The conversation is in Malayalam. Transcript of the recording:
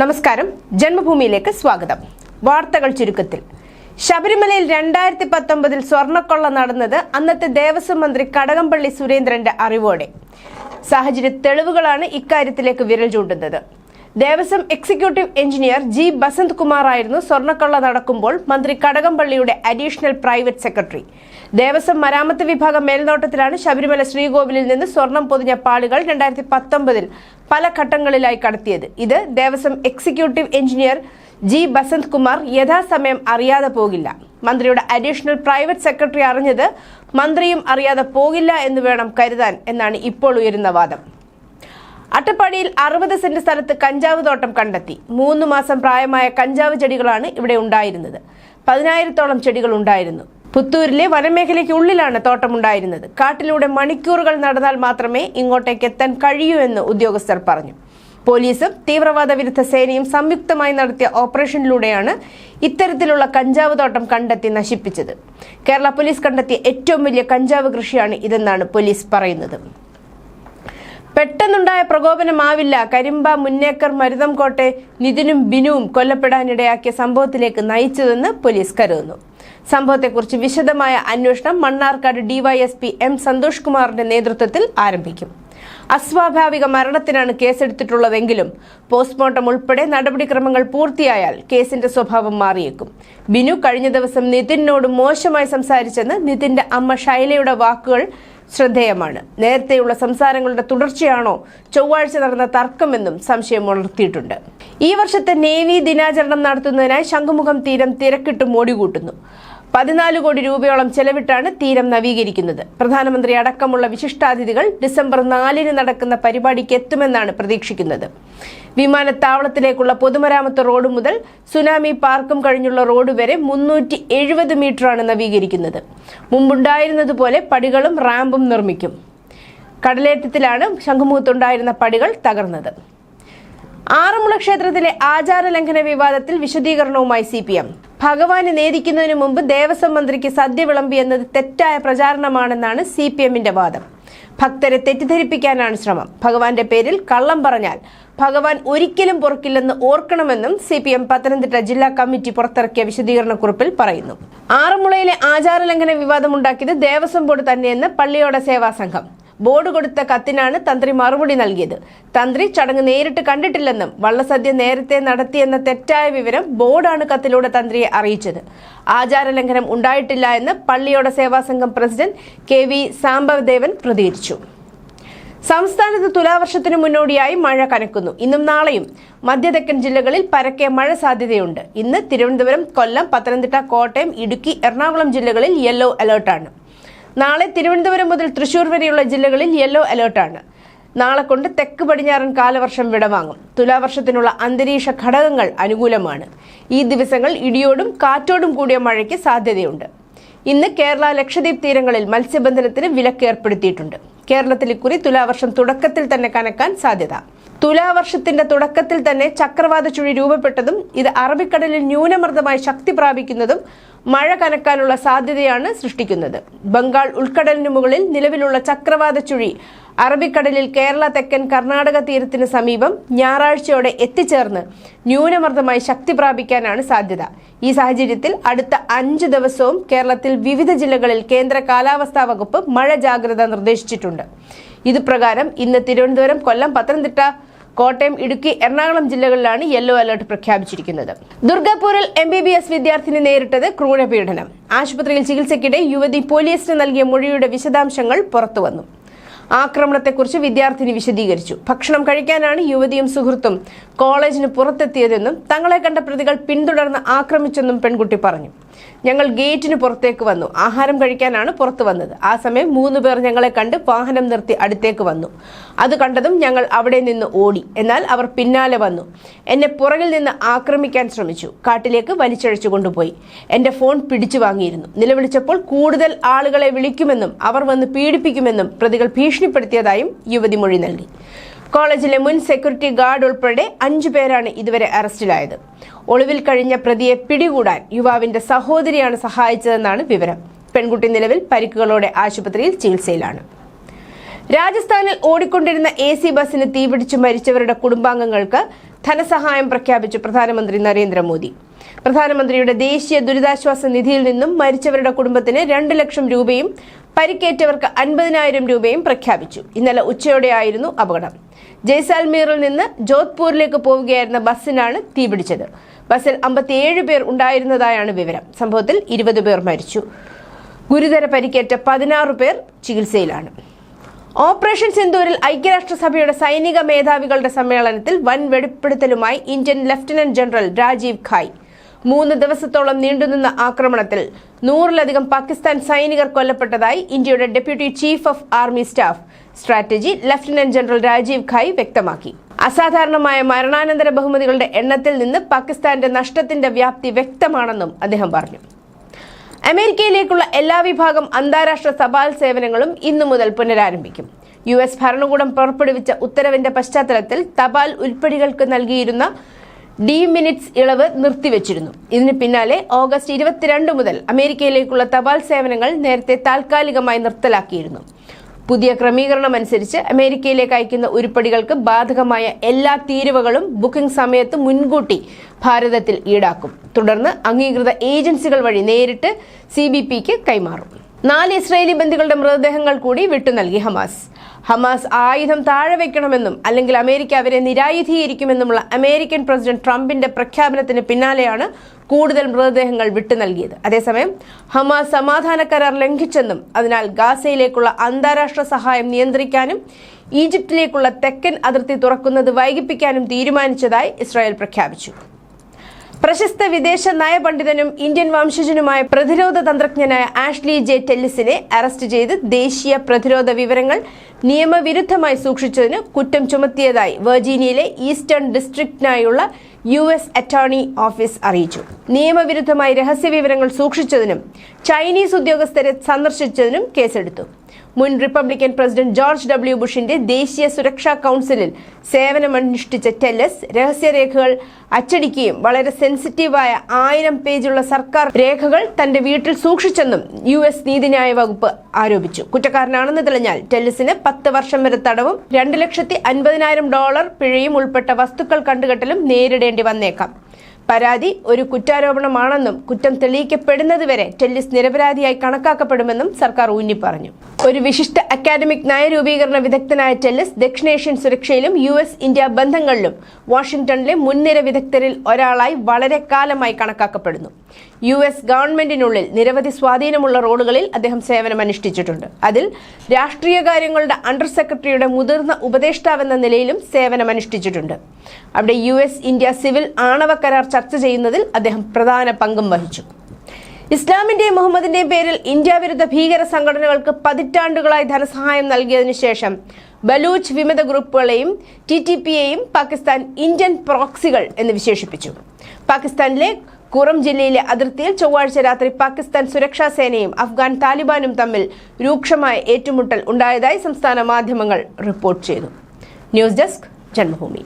നമസ്കാരം. ജന്മഭൂമിയിലേക്ക് സ്വാഗതം. വാർത്തകൾ ചുരുക്കത്തിൽ. ശബരിമലയിൽ രണ്ടായിരത്തി പത്തൊമ്പതിൽ സ്വർണക്കൊള്ള നടന്നത് അന്നത്തെ ദേവസ്വം മന്ത്രി കടകംപള്ളി സുരേന്ദ്രന്റെ അറിവോടെ. സാഹചര്യ തെളിവുകളാണ് ഇക്കാര്യത്തിലേക്ക് വിരൽ ചൂണ്ടുന്നത്. Devaswom executive engineer G Basanth Kumar ആയിരുന്നു സ്വർണക്കൊള്ള നടക്കുമ്പോൾ മന്ത്രി കടകംപള്ളിയുടെ അഡീഷണൽ പ്രൈവറ്റ് സെക്രട്ടറി. ദേവസ്വം മരാമത്ത് വിഭാഗം മേൽനോട്ടത്തിലാണ് ശബരിമല ശ്രീകോവിലിൽ നിന്ന് സ്വർണം പൊതിഞ്ഞ പാളികൾ രണ്ടായിരത്തി പത്തൊമ്പതിൽ പല ഘട്ടങ്ങളിലായി കടത്തിയത്. ഇത് Devaswom executive engineer G Basanth Kumar യഥാസമയം അറിയാതെ പോകില്ല. മന്ത്രിയുടെ അഡീഷണൽ പ്രൈവറ്റ് സെക്രട്ടറി അറിഞ്ഞത് മന്ത്രിയും അറിയാതെ പോകില്ല എന്ന് വേണം കരുതാൻ എന്നാണ് ഇപ്പോൾ ഉയരുന്ന വാദം. അട്ടപ്പാടിയിൽ അറുപത് സെന്റ് സ്ഥലത്ത് കഞ്ചാവ് തോട്ടം കണ്ടെത്തി. മൂന്ന് മാസം പ്രായമായ കഞ്ചാവ് ചെടികളാണ് ഇവിടെ ഉണ്ടായിരുന്നത്. പതിനായിരത്തോളം ചെടികൾ ഉണ്ടായിരുന്നു. പുത്തൂരിലെ വനമേഖലയ്ക്ക് ഉള്ളിലാണ് തോട്ടമുണ്ടായിരുന്നത് കാട്ടിലൂടെ മണിക്കൂറുകൾ നടന്നാൽ മാത്രമേ ഇങ്ങോട്ടേക്ക് എത്താൻ കഴിയൂ എന്ന് ഉദ്യോഗസ്ഥർ പറഞ്ഞു. പോലീസും തീവ്രവാദ വിരുദ്ധ സേനയും സംയുക്തമായി നടത്തിയ ഓപ്പറേഷനിലൂടെയാണ് ഇത്തരത്തിലുള്ള കഞ്ചാവ് തോട്ടം കണ്ടെത്തി നശിപ്പിച്ചത്. കേരള പോലീസ് കണ്ടെത്തിയ ഏറ്റവും വലിയ കഞ്ചാവ് കൃഷിയാണ് ഇതെന്നാണ് പോലീസ് പറയുന്നത്. പെട്ടെന്നുണ്ടായ പ്രകോപനമാവില്ല. കരിമ്പ മുന്നേക്കർ മരുതംകോട്ടെ നിതിനും ബിനുവും കൊല്ലപ്പെടാനിടയാക്കിയ സംഭവത്തിലേക്ക് നയിച്ചതെന്ന് പോലീസ് കരുതുന്നു. സംഭവത്തെക്കുറിച്ച് വിശദമായ അന്വേഷണം മണ്ണാർക്കാട് ഡിവൈഎസ്പി എം സന്തോഷ് കുമാറിന്റെ നേതൃത്വത്തിൽ ആരംഭിക്കും. അസ്വാഭാവിക മരണത്തിനാണ് കേസെടുത്തിട്ടുള്ളതെങ്കിലും പോസ്റ്റ്മോർട്ടം ഉൾപ്പെടെ നടപടിക്രമങ്ങൾ പൂർത്തിയായാൽ കേസിന്റെ സ്വഭാവം മാറിയേക്കും. ബിനു കഴിഞ്ഞ ദിവസം നിതിനോട് മോശമായി സംസാരിച്ചെന്ന് നിതിന്റെ അമ്മ ഷൈലയുടെ വാക്കുകൾ ശ്രദ്ധേയമാണ്. നേരത്തെയുള്ള സംസാരങ്ങളുടെ തുടർച്ചയാണോ ചൊവ്വാഴ്ച നടന്ന തർക്കമെന്നും സംശയം ഉണർത്തിയിട്ടുണ്ട്. ഈ വർഷത്തെ നേവി ദിനാചരണം നടത്തുന്നതിനായി ശംഖുമുഖം തീരം തിരക്കിട്ട് മോടികൂട്ടുന്നു പതിനാല് കോടി രൂപയോളം ചെലവിട്ടാണ് തീരം നവീകരിക്കുന്നത്. പ്രധാനമന്ത്രി അടക്കമുള്ള വിശിഷ്ടാതിഥികൾ ഡിസംബർ നാലിന് നടക്കുന്ന പരിപാടിക്ക് എത്തുമെന്നാണ് പ്രതീക്ഷിക്കുന്നത്. വിമാനത്താവളത്തിലേക്കുള്ള പൊതുമരാമത്ത് റോഡ് മുതൽ സുനാമി പാർക്കും കഴിഞ്ഞുള്ള റോഡ് വരെ മുന്നൂറ്റി എഴുപത് മീറ്ററാണ് നവീകരിക്കുന്നത്. മുമ്പുണ്ടായിരുന്നതുപോലെ പടികളും റാമ്പും നിർമ്മിക്കും. കടലേറ്റത്തിലാണ് ശംഖുമുഖത്തുണ്ടായിരുന്ന പടികൾ തകർന്നത്. ആറന്മുള ക്ഷേത്രത്തിലെ ആചാര ലംഘന വിവാദത്തിൽ വിശദീകരണവുമായി സി ഭഗവാനെ നേദിക്കുന്നതിന് മുമ്പ് ദേവസ്വം മന്ത്രിക്ക് സദ്യ വിളമ്പി എന്നത് തെറ്റായ പ്രചാരണമാണെന്നാണ് സി പി എമ്മിന്റെ വാദം. ഭക്തരെ തെറ്റിദ്ധരിപ്പിക്കാനാണ് ശ്രമം. ഭഗവാന്റെ പേരിൽ കള്ളം പറഞ്ഞാൽ ഭഗവാൻ ഒരിക്കലും പൊറുക്കില്ലെന്ന് ഓർക്കണമെന്നും സി പി എം പത്തനംതിട്ട ജില്ലാ കമ്മിറ്റി പുറത്തിറക്കിയ വിശദീകരണക്കുറിപ്പിൽ പറയുന്നു. ആറന്മുളയിലെ ആചാരലംഘന വിവാദമുണ്ടാക്കിയത് ദേവസ്വം ബോർഡ് തന്നെയെന്ന് പള്ളിയോട സേവാ സംഘം. ബോർഡ് കൊടുത്ത കത്തിനാണ് തന്ത്രി മറുപടി നൽകിയത്. തന്ത്രി ചടങ്ങ് നേരിട്ട് കണ്ടിട്ടില്ലെന്നും വള്ളസദ്യ നേരത്തെ നടത്തിയെന്ന തെറ്റായ വിവരം ബോർഡാണ് കത്തിലൂടെ തന്ത്രിയെ അറിയിച്ചത്. ആചാരലംഘനം ഉണ്ടായിട്ടില്ല എന്ന് Palliyoda Sevasangham president K V Sambavadevan പ്രതികരിച്ചു. സംസ്ഥാനത്ത് തുലാവർഷത്തിനു മുന്നോടിയായി മഴ കനക്കുന്നു. ഇന്നും നാളെയും മധ്യതെക്കൻ ജില്ലകളിൽ പരക്കെ മഴ സാധ്യതയുണ്ട്. ഇന്ന് തിരുവനന്തപുരം കൊല്ലം പത്തനംതിട്ട കോട്ടയം ഇടുക്കി എറണാകുളം ജില്ലകളിൽ യെല്ലോ അലേർട്ടാണ് നാളെ തിരുവനന്തപുരം മുതൽ തൃശൂർ വരെയുള്ള ജില്ലകളിൽ യെല്ലോ അലേർട്ടാണ്. നാളെ കൊണ്ട് തെക്ക് പടിഞ്ഞാറൻ കാലവർഷം വിടവാങ്ങും. തുലാവർഷത്തിനുള്ള അന്തരീക്ഷ ഘടകങ്ങൾ അനുകൂലമാണ്. ഈ ദിവസങ്ങൾ ഇടിയോടും കാറ്റോടും കൂടിയ മഴയ്ക്ക് സാധ്യതയുണ്ട്. ഇന്ന് കേരള ലക്ഷദ്വീപ് തീരങ്ങളിൽ മത്സ്യബന്ധനത്തിന് വിലക്ക് ഏർപ്പെടുത്തിയിട്ടുണ്ട്. കേരളത്തിൽ ഇക്കുറി തുലാവർഷം തുടക്കത്തിൽ തന്നെ കനക്കാൻ സാധ്യത. തുലാവർഷത്തിന്റെ തുടക്കത്തിൽ തന്നെ ചക്രവാത ചുഴി രൂപപ്പെട്ടതും ഇത് അറബിക്കടലിൽ ന്യൂനമർദ്ദമായി ശക്തി പ്രാപിക്കുന്നതും മഴ കനക്കാനുള്ള സാധ്യതയാണ് സൃഷ്ടിക്കുന്നത്. ബംഗാൾ ഉൾക്കടലിന് മുകളിൽ നിലവിലുള്ള ചക്രവാത ചുഴി അറബിക്കടലിൽ കേരള തെക്കൻ കർണാടക തീരത്തിന് സമീപം ഞായറാഴ്ചയോടെ എത്തിച്ചേർന്ന് ന്യൂനമർദ്ദമായി ശക്തി പ്രാപിക്കാനാണ് സാധ്യത. ഈ സാഹചര്യത്തിൽ അടുത്ത അഞ്ച് ദിവസവും കേരളത്തിൽ വിവിധ ജില്ലകളിൽ കേന്ദ്ര കാലാവസ്ഥാ വകുപ്പ് മഴ ജാഗ്രത നിർദ്ദേശിച്ചിട്ടുണ്ട്. ഇത് പ്രകാരം ഇന്ന് തിരുവനന്തപുരം കൊല്ലം പത്തനംതിട്ട കോട്ടയം ഇടുക്കി എറണാകുളം ജില്ലകളിലാണ് യെല്ലോ അലർട്ട് പ്രഖ്യാപിച്ചിരിക്കുന്നത്. ദുർഗാപൂരിൽ എം ബി ബി എസ് വിദ്യാർത്ഥിനി നേരിട്ടത് ക്രൂരപീഡനം. ആശുപത്രിയിൽ ചികിത്സയ്ക്കിടെ യുവതി പോലീസിന് നൽകിയ മൊഴിയുടെ വിശദാംശങ്ങൾ പുറത്തുവന്നു. ആക്രമണത്തെക്കുറിച്ച് വിദ്യാർത്ഥിനി വിശദീകരിച്ചു. ഭക്ഷണം കഴിക്കാനാണ് യുവതിയും സുഹൃത്തും കോളേജിന് പുറത്തെത്തിയതെന്നും തങ്ങളെ കണ്ട പ്രതികൾ പിന്തുടർന്ന് ആക്രമിച്ചെന്നും പെൺകുട്ടി പറഞ്ഞു. ഞങ്ങൾ ഗേറ്റിന് പുറത്തേക്ക് വന്നു. ആഹാരം കഴിക്കാനാണ് പുറത്തു വന്നത്. ആ സമയം മൂന്ന് പേർ ഞങ്ങളെ കണ്ട് വാഹനം നിർത്തി അടുത്തേക്ക് വന്നു. അത് കണ്ടതും ഞങ്ങൾ അവിടെ നിന്ന് ഓടി. എന്നാൽ അവർ പിന്നാലെ വന്നു. എന്നെ പുറകിൽ നിന്ന് ആക്രമിക്കാൻ ശ്രമിച്ചു. കാട്ടിലേക്ക് വലിച്ചഴച്ചു കൊണ്ടുപോയി. എന്റെ ഫോൺ പിടിച്ചു വാങ്ങിയിരുന്നു. നിലവിളിച്ചപ്പോൾ കൂടുതൽ ആളുകളെ വിളിക്കുമെന്നും അവർ വന്ന് പീഡിപ്പിക്കുമെന്നും പ്രതികൾ ഭീഷണിപ്പെടുത്തിയതായും യുവതി മൊഴി നൽകി. കോളേജിലെ മുൻ സെക്യൂരിറ്റി ഗാർഡ് ഉൾപ്പെടെ അഞ്ചു പേരാണ് ഇതുവരെ അറസ്റ്റിലായത്. ഒളിവിൽ കഴിഞ്ഞ പ്രതിയെ പിടികൂടാൻ യുവാവിന്റെ സഹോദരിയാണ് സഹായിച്ചതെന്നാണ് വിവരം. പെൺകുട്ടി നിലവിൽ പരിക്കുകളോടെ ആശുപത്രിയിൽ ചികിത്സയിലാണ്. രാജസ്ഥാനിൽ ഓടിക്കൊണ്ടിരുന്ന എ സി ബസ്സിന് തീപിടിച്ചു മരിച്ചവരുടെ കുടുംബാംഗങ്ങൾക്ക് ധനസഹായം പ്രഖ്യാപിച്ചു പ്രധാനമന്ത്രി നരേന്ദ്രമോദി. പ്രധാനമന്ത്രിയുടെ ദേശീയ ദുരിതാശ്വാസ നിധിയിൽ നിന്നും മരിച്ചവരുടെ കുടുംബത്തിന് രണ്ട് ലക്ഷം രൂപയും പരിക്കേറ്റവർക്ക് അൻപതിനായിരം രൂപയും പ്രഖ്യാപിച്ചു. ഇന്നലെ ഉച്ചയോടെയായിരുന്നു അപകടം. ജയ്സാൽമീറിൽ നിന്ന് ജോധ്പൂരിലേക്ക് പോവുകയായിരുന്ന ബസ്സിനാണ് തീപിടിച്ചത്. ബസ്സിൽ അമ്പത്തിയേഴ് പേർ ഉണ്ടായിരുന്നതായാണ് വിവരം. സംഭവത്തിൽ ഇരുപത് പേർ മരിച്ചു. ഗുരുതര പരിക്കേറ്റ പതിനാറ് പേർ ചികിത്സയിലാണ്. ഓപ്പറേഷൻ സിന്ദൂരിൽ ഐക്യരാഷ്ട്രസഭയുടെ സൈനിക മേധാവികളുടെ സമ്മേളനത്തിൽ വൻ വെളിപ്പെടുത്തലുമായി Indian lieutenant general Rajiv Ghai. മൂന്ന് ദിവസത്തോളം നീണ്ടുനിന്ന ആക്രമണത്തിൽ നൂറിലധികം പാകിസ്ഥാൻ സൈനികർ കൊല്ലപ്പെട്ടതായി ഇന്ത്യയുടെ deputy chief of army staff strategy lieutenant general Rajiv Ghai വ്യക്തമാക്കി. അസാധാരണമായ മരണാനന്തര ബഹുമതികളുടെ എണ്ണത്തിൽ നിന്ന് പാകിസ്ഥാന്റെ നഷ്ടത്തിന്റെ വ്യാപ്തി വ്യക്തമാണെന്നും അദ്ദേഹം പറഞ്ഞു. അമേരിക്കയിലേക്കുള്ള എല്ലാ വിഭാഗം അന്താരാഷ്ട്ര തപാൽ സേവനങ്ങളും ഇന്നു മുതൽ പുനരാരംഭിക്കും. യു എസ് ഭരണകൂടം പുറപ്പെടുവിച്ച ഉത്തരവിന്റെ പശ്ചാത്തലത്തിൽ തപാൽ ഉൽപ്പടികൾക്ക് നൽകിയിരുന്ന ഡി മിനിറ്റ്സ് ഇളവ് നിർത്തിവച്ചിരുന്നു. ഇതിന് പിന്നാലെ ഓഗസ്റ്റ് ഇരുപത്തിരണ്ട് മുതൽ അമേരിക്കയിലേക്കുള്ള തപാൽ സേവനങ്ങൾ നേരത്തെ താൽക്കാലികമായി നിർത്തലാക്കിയിരുന്നു. പുതിയ ക്രമീകരണം അനുസരിച്ച് അമേരിക്കയിലേക്ക് അയക്കുന്ന ഉരുപ്പടികൾക്ക് ബാധകമായ എല്ലാ തീരുവകളും ബുക്കിംഗ് സമയത്ത് മുൻകൂട്ടി ഭാരതത്തിൽ ഈടാക്കും. തുടർന്ന് അംഗീകൃത ഏജൻസികൾ വഴി നേരിട്ട് സി കൈമാറും. നാല് ഇസ്രയേലി ബന്ദികളുടെ മൃതദേഹങ്ങൾ കൂടി വിട്ടു നൽകി ഹമാസ്. ഹമാസ് ആയുധം താഴെ വെക്കണമെന്നും അല്ലെങ്കിൽ അമേരിക്ക അവരെ നിരായുധീകരിക്കുമെന്നുമുള്ള അമേരിക്കൻ പ്രസിഡന്റ് ട്രംപിന്റെ പ്രഖ്യാപനത്തിന് പിന്നാലെയാണ് കൂടുതൽ മൃതദേഹങ്ങൾ വിട്ടു നൽകിയത്. അതേസമയം ഹമാസ് സമാധാന കരാർ ലംഘിച്ചെന്നും അതിനാൽ ഗാസയിലേക്കുള്ള അന്താരാഷ്ട്ര സഹായം നിയന്ത്രിക്കാനും ഈജിപ്തിലേക്കുള്ള തെക്കൻ അതിർത്തി തുറക്കുന്നത് വൈകിപ്പിക്കാനും തീരുമാനിച്ചതായി ഇസ്രായേൽ പ്രഖ്യാപിച്ചു. പ്രശസ്ത വിദേശ നയപണ്ഡിതനും ഇന്ത്യൻ വംശജനുമായ പ്രതിരോധ തന്ത്രജ്ഞനായ ആഷ്ലി ജെ ടെല്ലിസിനെ അറസ്റ്റ് ചെയ്ത് ദേശീയ പ്രതിരോധ വിവരങ്ങൾ നിയമവിരുദ്ധമായി സൂക്ഷിച്ചതിന് കുറ്റം ചുമത്തിയതായി വെർജീനിയയിലെ ഈസ്റ്റേൺ ഡിസ്ട്രിക്റ്റിനായുള്ള യു എസ് അറ്റോർണി ഓഫീസ് അറിയിച്ചു. നിയമവിരുദ്ധമായി രഹസ്യ വിവരങ്ങൾ സൂക്ഷിച്ചതിനും ചൈനീസ് ഉദ്യോഗസ്ഥരെ സന്ദർശിച്ചതിനും കേസെടുത്തു. മുൻ റിപ്പബ്ലിക്കൻ പ്രസിഡന്റ് ജോർജ് ഡബ്ല്യു ബുഷിന്റെ ദേശീയ സുരക്ഷാ കൗൺസിലിൽ സേവനമനുഷ്ഠിച്ച ടെല്ലസ് രഹസ്യരേഖകൾ അച്ചടിക്കുകയും വളരെ സെൻസിറ്റീവായ ആയിരം പേജുള്ള സർക്കാർ രേഖകൾ തന്റെ വീട്ടിൽ സൂക്ഷിച്ചെന്നും യു എസ് നീതിന്യായ വകുപ്പ് ആരോപിച്ചു. കുറ്റക്കാരനാണെന്ന് തെളിഞ്ഞാൽ ടെല്ലസിന് പത്ത് വർഷം വരെ തടവും രണ്ട് ലക്ഷത്തി അൻപതിനായിരം ഡോളർ പിഴയും ഉൾപ്പെട്ട വസ്തുക്കൾ കണ്ടുകെട്ടലും നേരിടേണ്ടി വന്നേക്കാം. പരാതി ഒരു കുറ്റാരോപണമാണെന്നും കുറ്റം തെളിയിക്കപ്പെടുന്നതുവരെ ടെല്ലിസ് നിരപരാധിയായി കണക്കാക്കപ്പെടുമെന്നും സർക്കാർ ഊന്നി പറഞ്ഞു ഒരു വിശിഷ്ട അക്കാദമിക് നയരൂപീകരണ വിദഗ്ധനായ ടെല്ലിസ് ദക്ഷിണേഷ്യൻ സുരക്ഷയിലും യു എസ് ഇന്ത്യ ബന്ധങ്ങളിലും വാഷിംഗ്ടണിലെ മുൻനിര വിദഗ്ധരിൽ ഒരാളായി വളരെ കാലമായി കണക്കാക്കപ്പെടുന്നു. യു എസ് ഗവൺമെന്റിനുള്ളിൽ നിരവധി സ്വാധീനമുള്ള റോളുകളിൽ അദ്ദേഹം സേവനമനുഷ്ഠിച്ചിട്ടുണ്ട്. അതിൽ രാഷ്ട്രീയ കാര്യങ്ങളുടെ അണ്ടർ സെക്രട്ടറിയുടെ മുതിർന്ന ഉപദേഷ്ടാവെന്ന നിലയിലും സേവനമനുഷ്ഠിച്ചിട്ടുണ്ട്. അവിടെ യു എസ് ഇന്ത്യ സിവിൽ ആണവ കരാർ ചർച്ച ചെയ്യുന്നതിൽ അദ്ദേഹം പ്രധാന പങ്കും വഹിച്ചു. ഇസ്ലാമിന്റെയും മുഹമ്മദിന്റെയും പേരിൽ ഇന്ത്യ വിരുദ്ധ ഭീകര സംഘടനകൾക്ക് പതിറ്റാണ്ടുകളായി ധനസഹായം നൽകിയതിനു ശേഷം ബലൂച്ച് വിമത ഗ്രൂപ്പുകളെയും ടി ടി പിയെയും പാകിസ്ഥാൻ ഇന്ത്യൻ പ്രോക്സികൾ എന്ന് വിശേഷിപ്പിച്ചു. പാകിസ്ഥാനിലെ കുറം ജില്ലയിലെ അതിർത്തിയിൽ ചൊവ്വാഴ്ച രാത്രി പാകിസ്ഥാൻ സുരക്ഷാ സേനയും അഫ്ഗാൻ താലിബാനും തമ്മിൽ രൂക്ഷമായ ഏറ്റുമുട്ടൽ ഉണ്ടായതായി സംസ്ഥാന മാധ്യമങ്ങൾ റിപ്പോർട്ട് ചെയ്തു. News desk Janmabhumi.